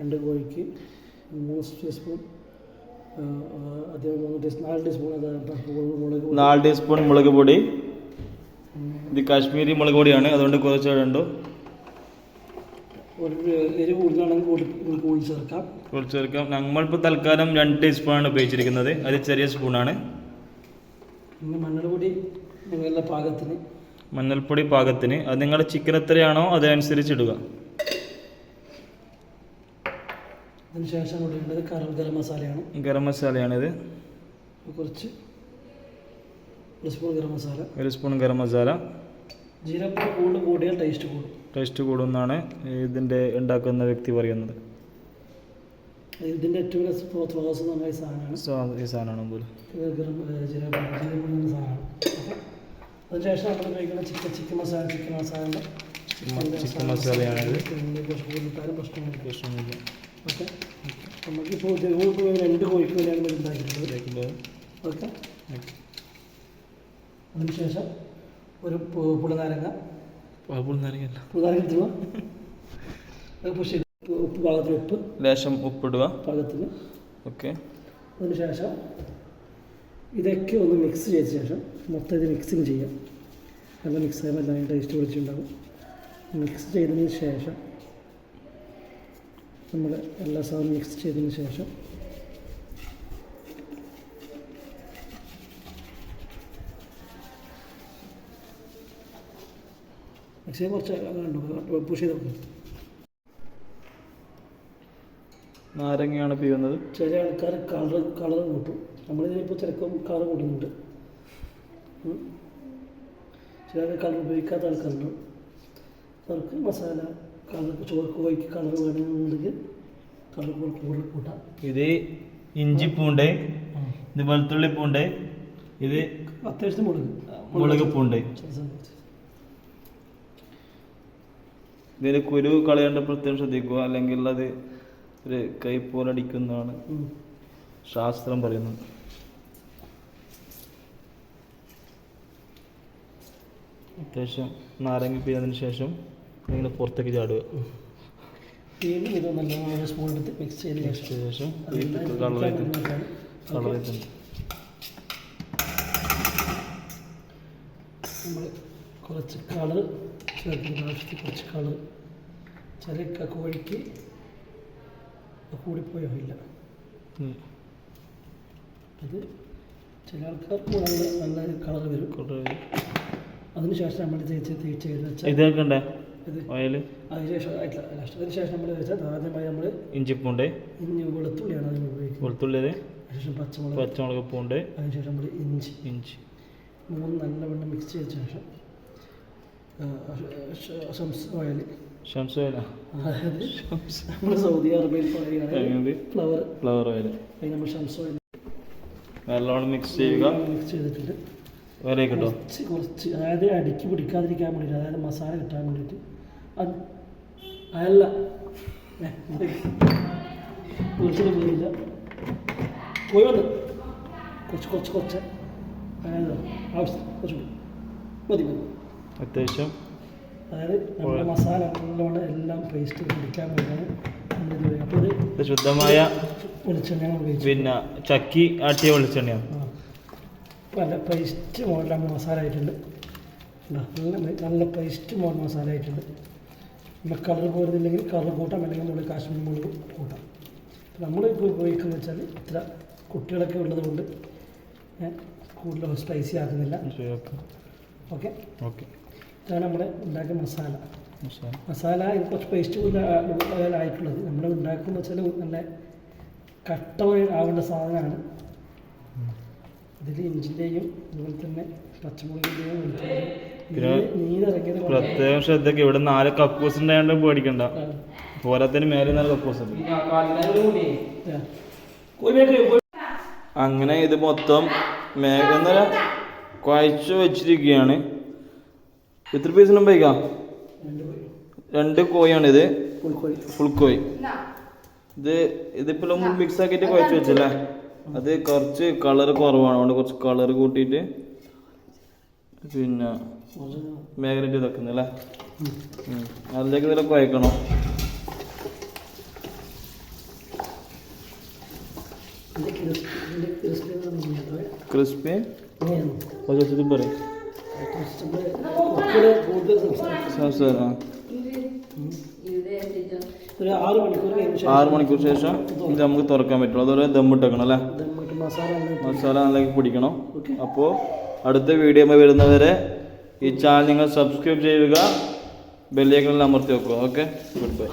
രണ്ട് കോഴിക്ക് മൂന്ന് ടീസ്പൂൺ നാല് ടീസ്പൂൺ മുളക് പൊടി. ഇത് കാശ്മീരി മുളക് പൊടിയാണ് അതുകൊണ്ട് കുറച്ച് രണ്ടു കുറച്ച് ചേർക്കാം. നമ്മളിപ്പോൾ തൽക്കാലം രണ്ട് ടീസ്പൂണാണ് ഉപയോഗിച്ചിരിക്കുന്നത്. അത് ചെറിയ സ്പൂണാണ് പിന്നെ മഞ്ഞൾപ്പൊടി നിങ്ങളുടെ പാകത്തിന്. മഞ്ഞൾപ്പൊടി പാകത്തിന്. അത് നിങ്ങളുടെ ചിക്കൻ എത്രയാണോ അതനുസരിച്ച് ഇടുക. അതിന് ശേഷം കരം ഗരം മസാലയാണ്. ഗരം മസാലയാണിത്. കുറച്ച് ഒരു സ്പൂൺ ഗരം മസാല. ഒരു സ്പൂൺ ഗരം മസാല. ജീരകപ്പൊടി കൂടുതൽ കൂടിയാൽ ടേസ്റ്റ് കൂടും. ടേസ്റ്റ് കൂടുമെന്നാണ് ഇതിന്റെ ഉണ്ടാക്കുന്ന വ്യക്തി പറയുന്നത്. ഇതിന്റെ ഏറ്റവും വലിയ പ്രോസസ് എന്ന് പറഞ്ഞ സാധനമാണ്. സാധനമാണ് പോലും സാധനമാണ്. അതിനുശേഷം നമ്മൾ ഉപയോഗിക്കുന്ന chicken chicken masala chicken masala chicken മസാലയാണിത്. പ്രശ്നമില്ല പ്രശ്നമില്ല നമുക്കിപ്പോൾ ഇപ്പോൾ രണ്ട് കോഴിക്ക് വേണ്ടിയാണ് ഇതിലേക്ക് ഓക്കെ. അതിനുശേഷം ഒരു പുളിനാരങ്ങ. പുളിനാരങ്ങ പുളിനാരങ്ങ ചെയ്ത് ഉപ്പ് പാകത്തിന് ഉപ്പ്. ലേശം ഉപ്പിടുക. പാകത്തിന്. ഓക്കെ. അതിനുശേഷം ഇതൊക്കെ ഒന്ന് മിക്സ് ചെയ്ത ശേഷം മൊത്തം ഇത് മിക്സിങ് ചെയ്യാം. നല്ല മിക്സ് ചെയ്യുമ്പോൾ എല്ലാം ടേസ്റ്റ് വിളിച്ചിട്ടുണ്ടാകും മിക്സ് ചെയ്തതിന് ശേഷം നമ്മൾ എല്ലാ സാധനവും മിക്സ് ചെയ്തതിന് ശേഷം ചെയ്യാൻ കുറച്ച് കണ്ടു? പുഷ് ചെയ്ത്? നോക്കാം നാരങ്ങയാണ് പിയുന്നത്. ചില ആൾക്കാർ കളർ കളർ കൂട്ടും. നമ്മളിതിനിപ്പോൾ ചിലപ്പം കളർ കൂട്ടുന്നുണ്ട്. ചില കളർ ഉപയോഗിക്കാത്ത ആൾക്കാരുണ്ട്. അവർക്ക് മസാല കളർ ചോറ് കോഴിക്ക് കളർ വേണമെന്നുണ്ടെങ്കിൽ കളർ കൂടുതൽ കൂട്ടാം. ഇത് ഇഞ്ചി പൂണ്ട് ഇത് വെളുത്തുള്ളി പൂണ്ട് ഇത് അത്യാവശ്യം മുളക്. മുളക് പൂണ്ട്. ഇതിന് കുരു കളയേണ്ട പ്രത്യേകം ശ്രദ്ധിക്കുക. അല്ലെങ്കിൽ അത് ഒരു കൈ പോലെ അടിക്കുന്നതാണ് ഉം. ശാസ്ത്രം പറയുന്നത്. അത്യാവശ്യം നാരങ്ങ പിഴിഞ്ഞതിന് ശേഷം നിങ്ങൾ പുറത്തേക്ക് ചാടുക. വീണ്ടും ഇത് നല്ല സ്പൂൺ എടുത്ത് മിക്സ് ശേഷം കളർ. കളർ. നമ്മൾ കുറച്ച് കളർ ചേർക്കുന്ന ആവശ്യത്തിൽ കുറച്ച് കളർ ചില കോഴിക്ക് കൂടിപ്പോയോ ഇല്ല. അത് ചില ആൾക്കാർക്ക് നല്ല നല്ല കളർ വരും. അതിനുശേഷം നമ്മൾ തേച്ച് തേച്ച് വെച്ചാൽ ഇതൊക്കെ ഉണ്ടേ ഓയിൽ അതിനുശേഷം അതിനുശേഷം നമ്മൾ വെച്ചാൽ ആദ്യമായി നമ്മൾ ഇഞ്ചിപ്പൂണ്ട്. ഇഞ്ചി വെളുത്തുള്ളിയാണ് അതിന് ഉപയോഗിക്കുന്നത്. വെളുത്തുള്ളി അതിനുശേഷം പച്ചമുളക്. പച്ചമുളക് പൂണ്ട്. അതിനുശേഷം നമ്മൾ ഇഞ്ചി. ഇഞ്ചി. മൂന്ന് നല്ലവണ്ണം മിക്സ് ചെയ്ത ശേഷം ഷംസ് ഓയിൽ ഷംസ് ഓയിൽ അതായത് നമ്മൾ സൗദി അറേബ്യയിൽ പറയുകയാണെങ്കിൽ ഫ്ലവർ ഫ്ലവർ ഓയിൽ നമ്മൾ ഷംസ് ഓയിൽ നല്ലോണം മിക്സ് ചെയ്യുക. മിക്സ് ചെയ്തിട്ടുണ്ട്. വേറെ കിട്ടും? കുറച്ച് കുറച്ച്. അതായത് അടിക്ക് പിടിക്കാതിരിക്കാൻ വേണ്ടിയിട്ട് അതായത് മസാല കിട്ടാൻ വേണ്ടിയിട്ട് അത് അതല്ല കുറച്ചിട്ട് പോയില്ല പോയി വന്ന്. കുറച്ച് കുറച്ച് കുറച്ച്. അതായത് ആവശ്യം കുറച്ച് കൂടി മതി മതി. അത്യാവശ്യം. അതായത് നമ്മുടെ മസാല നല്ലോണം എല്ലാം പേസ്റ്റ് പിടിക്കാൻ വേണ്ടിയാണ് അപ്പോൾ ശുദ്ധമായ വെളിച്ചെണ്ണയാണ് പിന്നെ ചക്കി ആട്ടിയ വെളിച്ചെണ്ണയാണ്. നല്ല പേസ്റ്റ് മോഡലാണ് മസാല ആയിട്ടുണ്ട്? നല്ല നല്ല പേസ്റ്റ് മോഡൽ മസാല ആയിട്ടുണ്ട് നമ്മൾ കളർ പോരുന്നില്ലെങ്കിൽ കളർ കൂട്ടാം അല്ലെങ്കിൽ നമ്മൾ കാശ്മീർ മുളക് കൂട്ടാം. നമ്മളിപ്പോൾ ഉപയോഗിക്കുന്നത് വെച്ചാൽ ഇത്ര കുട്ടികളൊക്കെ ഉള്ളത് കൊണ്ട് ഞാൻ കൂടുതൽ സ്പൈസി ആക്കുന്നില്ല. ഓക്കെ ഓക്കെ ഇതാണ് നമ്മുടെ ഉണ്ടാക്കിയ മസാല. മസാല. കുറച്ച് പേസ്റ്റ് കൂടുതൽ ആയിട്ടുള്ളത്. നമ്മൾ ഉണ്ടാക്കുന്ന വെച്ചാൽ നല്ല കട്ട ആവേണ്ട സാധനമാണ്. ഇതിൽ ഇഞ്ചിന്റെയും അതുപോലെ തന്നെ പച്ചമുളകിന്റെയും നീരിറങ്ങിയത് പ്രത്യേകം ശ്രദ്ധയ്ക്ക് ഇവിടെ നാല് കക്കൂസ് ഉണ്ടായത് പേടിക്കണ്ട. പോരാത്തിന് മേലെ നാല് കക്കൂസ് അങ്ങനെ ഇത് മൊത്തം മേഘന്നര കുഴച്ച് വെച്ചിരിക്കുകയാണ്. എത്ര പീസിനും പൈക്കാം രണ്ട് കോഴി ഇത് കോഴിയാണിത് ഫുൾ കോഴി ഫുൾ കോഴി ഇത് ഇതിപ്പോൾ മിക്സ് ആക്കിയിട്ട് കുഴച്ച് വെച്ചല്ലേ? അത് കുറച്ച് കളർ കുറവാണ് അതുകൊണ്ട് കുറച്ച് കളർ കൂട്ടിയിട്ട് പിന്നെ മാഗ്നറ്റ് വെക്കുന്നല്ലേ അതിലേക്ക് നില കുഴക്കണം ക്രിസ്പി പറയും സംസാരം ഒരു ആറ് മണിക്കൂർ ശേഷം ആറ് മണിക്കൂർ ശേഷം ഇത് നമുക്ക് തുറക്കാൻ പറ്റുള്ളൂ. അതുപോലെ ദമ്മിട്ടേക്കണം അല്ലേ മസാല നല്ല പിടിക്കണം. അപ്പോൾ അടുത്ത വീഡിയോ വരുന്നവരെ ഈ ചാനൽ നിങ്ങൾ സബ്സ്ക്രൈബ് ചെയ്യുക ബെല്ലേക്കണെല്ലാം അമർത്തി വെക്കുക. ഓക്കെ? Good bye